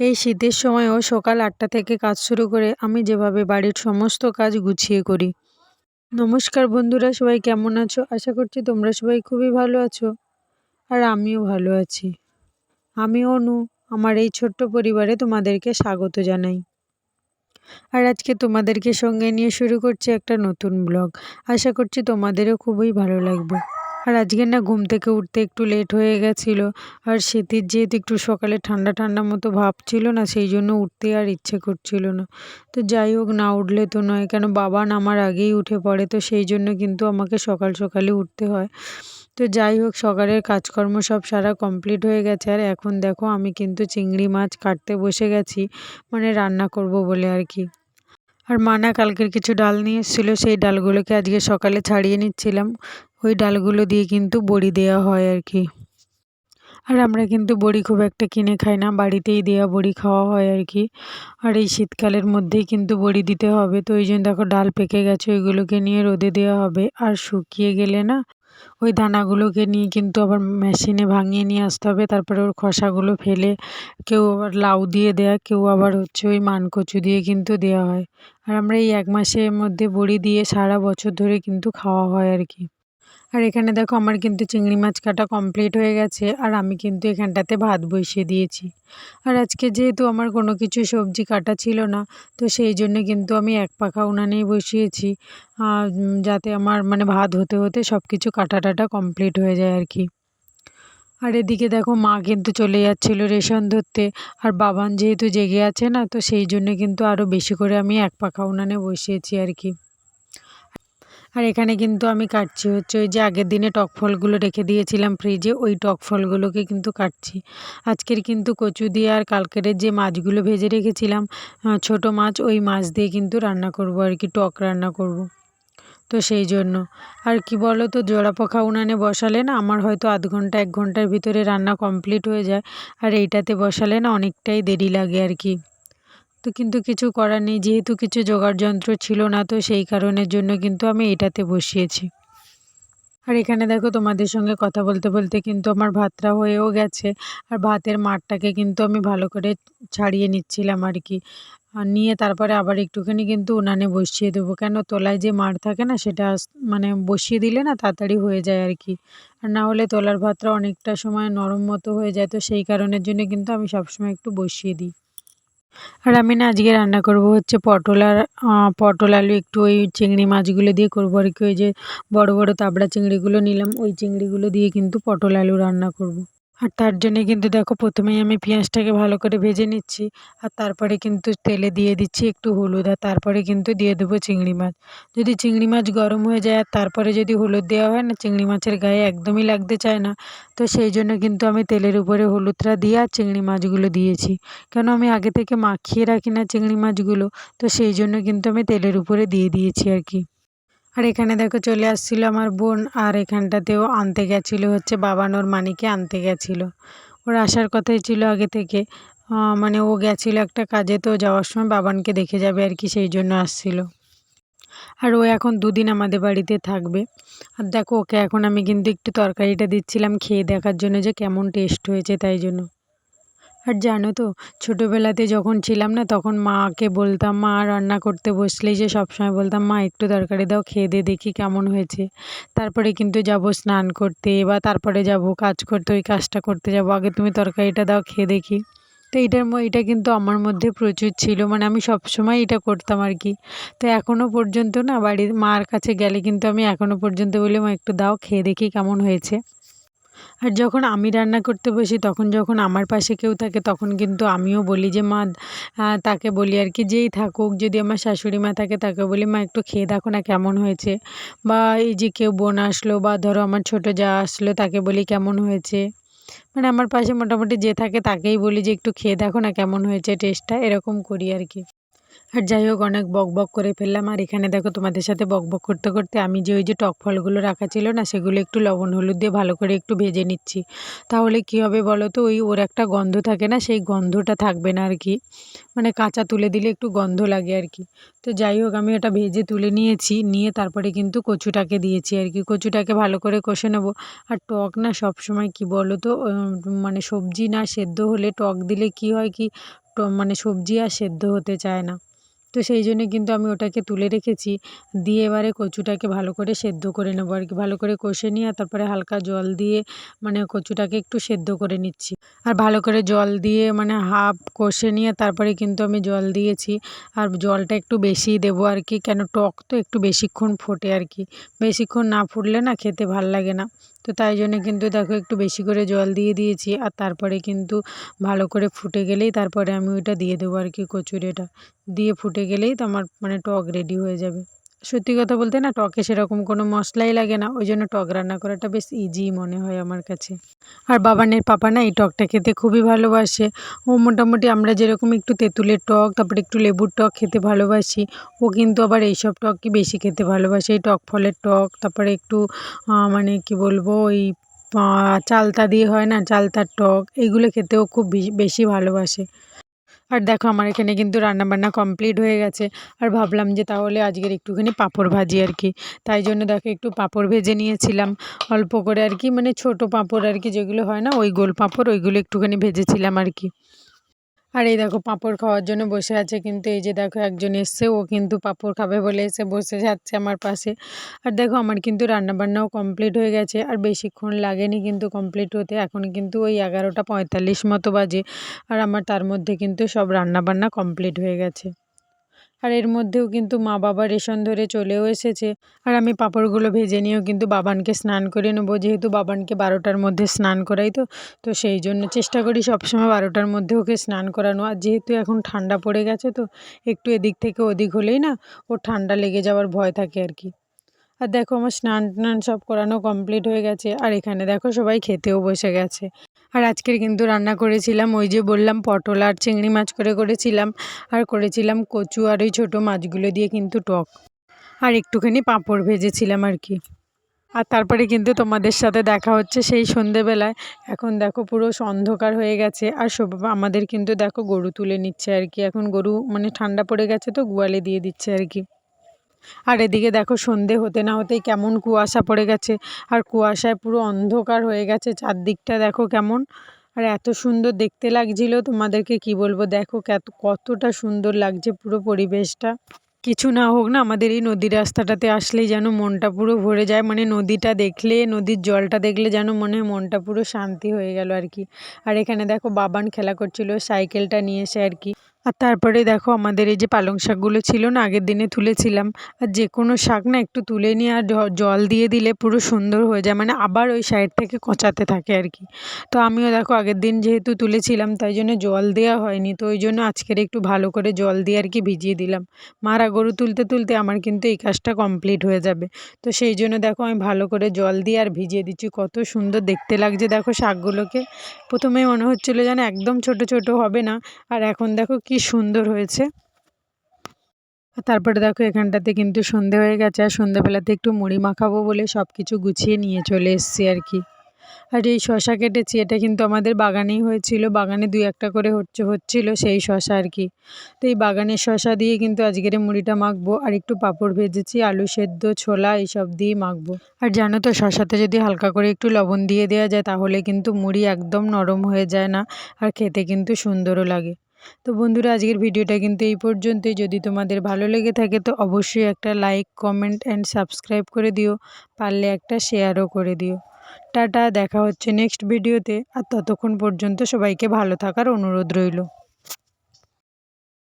এই শীতের সময়ও সকাল আটটা থেকে কাজ শুরু করে আমি যেভাবে বাড়ির সমস্ত কাজ গুছিয়ে করি। নমস্কার বন্ধুরা, সবাই কেমন আছো? আশা করছি তোমরা সবাই খুবই ভালো আছো আর আমিও ভালো আছি। আমি অনু, আমার এই ছোট্ট পরিবারে তোমাদেরকে স্বাগত জানাই। আর আজকে তোমাদেরকে সঙ্গে নিয়ে শুরু করছি একটা নতুন ব্লগ। আশা করছি তোমাদেরও খুবই ভালো লাগবে। আর আজকে না ঘুম থেকে উঠতে একটু লেট হয়ে গেছিল। আর শীতের যেহেতু একটু সকালে ঠান্ডা ঠান্ডা মতো ভাব ছিল না, সেই জন্য উঠতে আর ইচ্ছে করছিল না। তো যাই হোক, না উঠলে তো নয়, কেন বাবা আমার আগেই উঠে পড়ে, তো সেই জন্য কিন্তু আমাকে সকাল সকালে উঠতে হয়। তো যাই হোক, সকালের কাজকর্ম সব সারা কমপ্লিট হয়ে গেছে। আর এখন দেখো, আমি কিন্তু চিংড়ি মাছ কাটতে বসে গেছি মানে রান্না করব বলে আর কি। আর মানা কালকের কিছু ডাল নিয়ে এসেছিল, সেই ডালগুলোকে আজকে সকালে ছাড়িয়ে নিচ্ছিলাম। ওই ডালগুলো দিয়ে কিন্তু বড়ি দেওয়া হয় আর কি। আর আমরা কিন্তু বড়ি খুব একটা কিনে খাই না, বাড়িতেই দেওয়া বড়ি খাওয়া হয় আর কি। আর এই শীতকালের মধ্যেই কিন্তু বড়ি দিতে হবে, তো ওই জন্য দেখো ডাল পেকে গেছে, ওইগুলোকে নিয়ে রোদে দেওয়া হবে। আর শুকিয়ে গেলে না, ওই দানাগুলোকে নিয়ে কিন্তু আবার মেশিনে ভাঙিয়ে নিয়ে আসতে হবে, তারপরে ওর খসাগুলো ফেলে কেউ আবার লাউ দিয়ে দেয়, কেউ আবার হচ্ছে ওই মানকচু দিয়ে কিন্তু দেওয়া হয়। আর আমরা এই এক মাসের মধ্যে বড়ি দিয়ে সারা বছর ধরে কিন্তু খাওয়া হয় আর কি। আর এখানে দেখো আমার কিন্তু চিংড়ি মাছ কাটা কমপ্লিট হয়ে গেছে, আর আমি কিন্তু এখানটাতে ভাত বসিয়ে দিয়েছি। আর আজকে যেহেতু আমার কোনো কিছু সবজি কাটা ছিল না, তো সেই জন্য কিন্তু আমি এক পাখা উনানেই বসিয়েছি যাতে আমার মানে ভাত হতে হতে সব কিছু কাটা টাটা কমপ্লিট হয়ে যায় আর কি। আর এদিকে দেখো মা কিন্তু চলে যাচ্ছিল রেশন ধরতে, আর বাবান যেহেতু জেগে আছে না, তো সেই জন্য কিন্তু আরও বেশি করে আমি এক পাখা উনানে বসিয়েছি আর কি। আর এখানে কিন্তু আমি কাটছি হচ্ছে ওই যে আগের দিনে টক ফলগুলো রেখে দিয়েছিলাম ফ্রিজে ওই টক ফলগুলোকে কিন্তু কাটছি। আজকের কিন্তু কচু দিয়ে আর কালকের যে মাছগুলো ভেজে রেখেছিলাম ছোট মাছ, ওই মাছ দিয়ে কিন্তু রান্না করব আর কি, টক রান্না করব। তো সেই জন্য। আর কি বলো তো জোড়া পোখা উনানে বসালে না আমার হয়তো আধ ঘণ্টা, এক ঘণ্টার ভিতরে রান্না কমপ্লিট হয়ে যায়, আর এইটাতে বসালে না অনেকটাই দেরি লাগে আর কি। তো কিন্তু কিছু করার নেই, যেহেতু কিছু জোগাড় যন্ত্র ছিল না, তো সেই কারণের জন্য কিন্তু আমি এটাতে বসিয়েছি। আর এখানে দেখো তোমাদের সঙ্গে কথা বলতে বলতে কিন্তু আমার ভাতটা হয়েও গেছে, আর ভাতের মাঠটাকে কিন্তু আমি ভালো করে ছাড়িয়ে নিচ্ছিলাম আর কি। আর নিয়ে তারপরে আবার একটুখানি কিন্তু উনানে বসিয়ে দেবো, কেন তোলায় যে মাড় থাকে না, সেটা মানে বসিয়ে দিলে না তাড়াতাড়ি হয়ে যায় আর কি। আর না হলে তোলার ভাতটা অনেকটা সময় নরম মতো হয়ে যায়, তো সেই কারণের জন্য কিন্তু আমি সবসময় একটু বসিয়ে দিই। আর আমি না আজকে রান্না করব হচ্ছে পটল আর পটল, আলু, একটু ওই চিংড়ি মাছগুলো দিয়ে করব আর কি, ওই যে বড় বড় তাবড়া চিংড়িগুলো নিলাম, ওই চিংড়িগুলো দিয়ে কিন্তু পটল, আলু রান্না করব। আর তার জন্যে কিন্তু দেখো প্রথমেই আমি পেঁয়াজটাকে ভালো করে ভেজে নিচ্ছি, আর তারপরে কিন্তু তেলে দিয়ে দিচ্ছি একটু হলুদ, আর তারপরে কিন্তু দিয়ে দেবো চিংড়ি মাছ। যদি চিংড়ি মাছ গরম হয়ে যায়, আর তারপরে যদি হলুদ দেওয়া হয় না, চিংড়ি মাছের গায়ে একদমই লাগতে চায় না। তো সেই জন্য কিন্তু আমি তেলের উপরে হলুদটা দিয়ে আর চিংড়ি মাছগুলো দিয়েছি। কেন আমি আগে থেকে মাখিয়ে রাখি না চিংড়ি মাছগুলো? তো সেই জন্য কিন্তু আমি তেলের উপরে দিয়ে দিয়েছি আর কি। আর এখানে দেখো চলে আসছিল আমার বোন, আর এখানটাতেও আনতে গেছিল হচ্ছে বাবানোর মানিকে আনতে গেছিল। ওর আসার কথাই ছিল আগে থেকে। মানে ও গেছিল একটা কাজে, তো যাওয়ার সময় বাবানকে দেখে যাবে আর কি, সেই জন্য আসছিল। আর ও এখন দুদিন আমাদের বাড়িতে থাকবে। আর দেখো ওকে এখন আমি কিন্তু একটু তরকারিটা দিচ্ছিলাম, খেয়ে দেখার জন্য যে কেমন টেস্ট হয়েছে তাই জন্য। আর জানো তো, ছোটোবেলাতে যখন ছিলাম না, তখন মাকে বলতাম, মা, রান্না করতে বসলেই যে সবসময় বলতাম, মা, একটু তরকারি দাও, খেয়ে দিয়ে দেখি কেমন হয়েছে। তারপরে কিন্তু যাব স্নান করতে বা তারপরে যাব কাজ করতে, ওই কাজটা করতে যাব। আগে তুমি তরকারিটা দাও, খেয়ে দেখি। তো এইটার এটা কিন্তু আমার মধ্যে প্রচুর ছিল মানে আমি সব সময় এটা করতাম আর কি। তো এখনও পর্যন্ত না, বাড়ির মার কাছে গেলে কিন্তু আমি এখনও পর্যন্ত বলি, মা, একটু দাও, খেয়ে দেখি কেমন হয়েছে। আর যখন আমি রান্না করতে বসি, তখন যখন আমার পাশে কেউ থাকে, তখন কিন্তু আমিও বলি যে, মা তাকে বলি আর কি, যেই থাকুক, যদি আমার শাশুড়ি মা থাকে, তাকে বলি, মা, একটু খেয়ে দেখো না কেমন হয়েছে? বা এই যে কেউ বোন আসলো বা ধরো আমার ছোটো যা আসলো, তাকে বলি, কেমন হয়েছে? মানে আমার পাশে মোটামুটি যে থাকে, তাকেই বলি যে, একটু খেয়ে দেখো না কেমন হয়েছে, টেস্টটা, এরকম করি আর কি। আর যাই হোক, অনেক বক বক করে ফেললাম। আর এখানে দেখো, তোমাদের সাথে বক বক করতে করতে আমি যে ওই যে টক ফলগুলো রাখা ছিল না, সেগুলো একটু লবণ, হলুদ দিয়ে ভালো করে একটু ভেজে নিচ্ছি। তাহলে কী হবে বলো তো, ওই ওর একটা গন্ধ থাকে না, সেই গন্ধটা থাকবে না আর কি। মানে কাঁচা তুলে দিলে একটু গন্ধ লাগে আর কি। তো যাই হোক, আমি ওটা ভেজে তুলে নিয়েছি, নিয়ে তারপরে কিন্তু কচুটাকে দিয়েছি আর কি। কচুটাকে ভালো করে কষে নেব। আর টক না সব সময় কি বলো তো মানে সবজি না সেদ্ধ হলে টক দিলে কি হয় কি মানে সবজি আর সেদ্ধ হতে চায় না। তো সেই জন্যে কিন্তু আমি ওটাকে তুলে রেখেছি। দিয়ে এবারে কচুটাকে ভালো করে সেদ্ধ করে নেব আর কি। ভালো করে কষে নিয়ে তারপরে হালকা জল দিয়ে মানে কচুটাকে একটু সেদ্ধ করে নিচ্ছি। আর ভালো করে জল দিয়ে মানে হাফ কষে নিয়ে তারপরে কিন্তু আমি জল দিয়েছি। আর জলটা একটু বেশিই দেবো আর কি। কেন টক তো একটু বেশিক্ষণ ফোটে আর কি। বেশিক্ষণ না ফুটলে না খেতে ভালো লাগে না। তো তাই জন্য কিন্তু দেখো একটু বেশি করে জল দিয়ে দিয়েছি আর তারপরে কিন্তু ভালো করে ফুটে গেলেই তারপরে আমি ওইটা দিয়ে দেবো আর কি কচুরিটা। দিয়ে ফুটে গেলেই তো আমার মানে টক রেডি হয়ে যাবে। সত্যি কথা বলতে না টকে সেরকম কোনো মশলাই লাগে না। ওই জন্য টক রান্না করাটা বেশ ইজি মনে হয় আমার কাছে। আর বাবানের পাপা না এই টকটা খেতে খুবই ভালোবাসে। ও মোটামুটি আমরা যেরকম একটু তেঁতুলের টক, তারপরে একটু লেবুর টক খেতে ভালোবাসি, ও কিন্তু আবার এইসব টকই বেশি খেতে ভালোবাসে। এই টক ফলের টক, তারপরে একটু মানে কি বলব, ওই চালতা দিয়ে হয় না, চালতার টক এইগুলো খেতেও খুব বেশি ভালোবাসে। আর দেখো আমার এখানে কিন্তু রান্নাবান্না কমপ্লিট হয়ে গেছে। আর ভাবলাম যে তাহলে আজকের একটুখানি পাঁপড় ভাজি আর কি। তাই জন্য দেখো একটু পাঁপড় ভেজে নিয়েছিলাম। অল্প করে আর কি মানে ছোট পাঁপড় আর কি যেগুলো হয় না, ওই গোল পাঁপড়, ওইগুলো একটুখানি ভেজেছিলাম আর কি। আর এই দেখো পাঁপড় খাওয়ার জন্য বসে আছে কিন্তু এই যে দেখো একজন এসছে, ও কিন্তু পাঁপড় খাবে বলে এসে বসে যাচ্ছে আমার পাশে। আর দেখো আমার কিন্তু রান্নাবান্নাও কমপ্লিট হয়ে গেছে, আর বেশিক্ষণ লাগেনি কিন্তু কমপ্লিট হতে। এখন কিন্তু ওই এগারোটা পঁয়তাল্লিশ মতো বাজে, আর আমার তার মধ্যে কিন্তু সব রান্নাবান্না কমপ্লিট হয়ে গেছে। আর এর মধ্যেও কিন্তু মা বাবা রেশন ধরে চলেও এসেছে। আর আমি পাঁপড়গুলো ভেজে নিয়েও কিন্তু বাবানকে স্নান করে নেব, যেহেতু বাবানকে বারোটার মধ্যে স্নান করাই তো। তো সেই জন্য চেষ্টা করি সবসময় বারোটার মধ্যে ওকে স্নান করানো। আর যেহেতু এখন ঠান্ডা পড়ে গেছে তো, একটু এদিক থেকে ওদিক হলেই না ওর ঠান্ডা লেগে যাওয়ার ভয় থাকে আর কি। আর দেখো আমার স্নান টান সব করানো কমপ্লিট হয়ে গেছে। আর এখানে দেখো সবাই খেতেও বসে গেছে। আর আজকের কিন্তু রান্না করেছিলাম, ওই যে বললাম পটল আর চিংড়ি মাছ করে করেছিলাম, আর করেছিলাম কচু আর ওই ছোটো মাছগুলো দিয়ে কিন্তু টক। আর একটুখানি পাঁপড় ভেজেছিলাম আর কি। আর তারপরে কিন্তু তোমাদের সাথে দেখা হচ্ছে সেই সন্ধেবেলায়। এখন দেখো পুরো অন্ধকার হয়ে গেছে, আর সব আমাদের কিন্তু দেখো গরু তুলে নিচ্ছে আর কি। এখন গরু মানে ঠান্ডা পড়ে গেছে তো, গোয়ালে দিয়ে দিচ্ছে আর কি। আর এদিকে দেখো সন্ধে হতে না হতেই কেমন কুয়াশা পড়ে গেছে। আর কুয়াশায় পুরো অন্ধকার হয়ে গেছে চারদিকটা, দেখো কেমন। আর এত সুন্দর দেখতে লাগছিল, তোমাদেরকে কি বলব? দেখো কতটা সুন্দর লাগছে পুরো পরিবেশটা। কিছু না হোক না, আমাদের এই নদী রাস্তাটাতে আসলেই যেন মনটা পুরো ভরে যায়। মানে নদীটা দেখলে, নদীর জলটা দেখলে যেন মনে হয় মনটা পুরো শান্তি হয়ে গেল আর কি। আর এখানে দেখো বাবান খেলা করছিল, সাইকেলটা নিয়ে এসে আর কি। আর তারপরে দেখো আমাদের এই যে পালং শাকগুলো ছিল না, আগের দিনে তুলেছিলাম। আর যে কোনো শাক না একটু তুলে নিয়ে আর জল দিয়ে দিলে পুরো সুন্দর হয়ে যায় মানে আবার ওই সাইড থেকে কচাতে থাকে আর কি। তো আমিও দেখো আগের দিন যেহেতু তুলেছিলাম, তাই জন্য জল দেওয়া হয়নি। তো ওই জন্য আজকের একটু ভালো করে জল দিয়ে আর কি ভিজিয়ে দিলাম। মারা গরু তুলতে তুলতে আমার কিন্তু এই কাজটা কমপ্লিট হয়ে যাবে। তো সেই জন্য দেখো আমি ভালো করে জল দিয়ে আর ভিজিয়ে দিচ্ছি। কত সুন্দর দেখতে লাগছে দেখো শাকগুলোকে। প্রথমে মনে হচ্ছিল যেন একদম ছোট ছোট হবে না। আর এখন দেখো সুন্দর হয়েছে। তারপরে দেখো এখানটাতে কিন্তু সন্ধে হয়ে গেছে, আর সন্ধেবেলাতে একটু মুড়ি মাখাবো বলে সব কিছু গুছিয়ে নিয়ে চলে এসছি আর কি। আর এই শশা কেটেছি, এটা কিন্তু আমাদের বাগানেই হয়েছিল, বাগানে দুই একটা করে হচ্ছে হচ্ছিল সেই শশা আর কি। তো এই বাগানের শশা দিয়ে কিন্তু আজকের মুড়িটা মাখবো, আর একটু পাঁপড় ভেজেছি, আলু সেদ্ধ, ছোলা এইসব দিয়ে মাখবো। আর জানো তো শশাতে যদি হালকা করে একটু লবণ দিয়ে দেওয়া যায়, তাহলে কিন্তু মুড়ি একদম নরম হয়ে যায় না, আর খেতে কিন্তু সুন্দরও লাগে। তো বন্ধুরা, আজকের ভিডিওটা কিন্তু এই পর্যন্তই। যদি তোমাদের ভালো লেগে থাকে, তো অবশ্যই একটা লাইক কমেন্ট অ্যান্ড সাবস্ক্রাইব করে দিও। পারলে একটা শেয়ারও করে দিও। টাটা, দেখা হচ্ছে নেক্সট ভিডিওতে আর ততক্ষণ পর্যন্ত সবাইকে ভালো থাকার অনুরোধ রইল।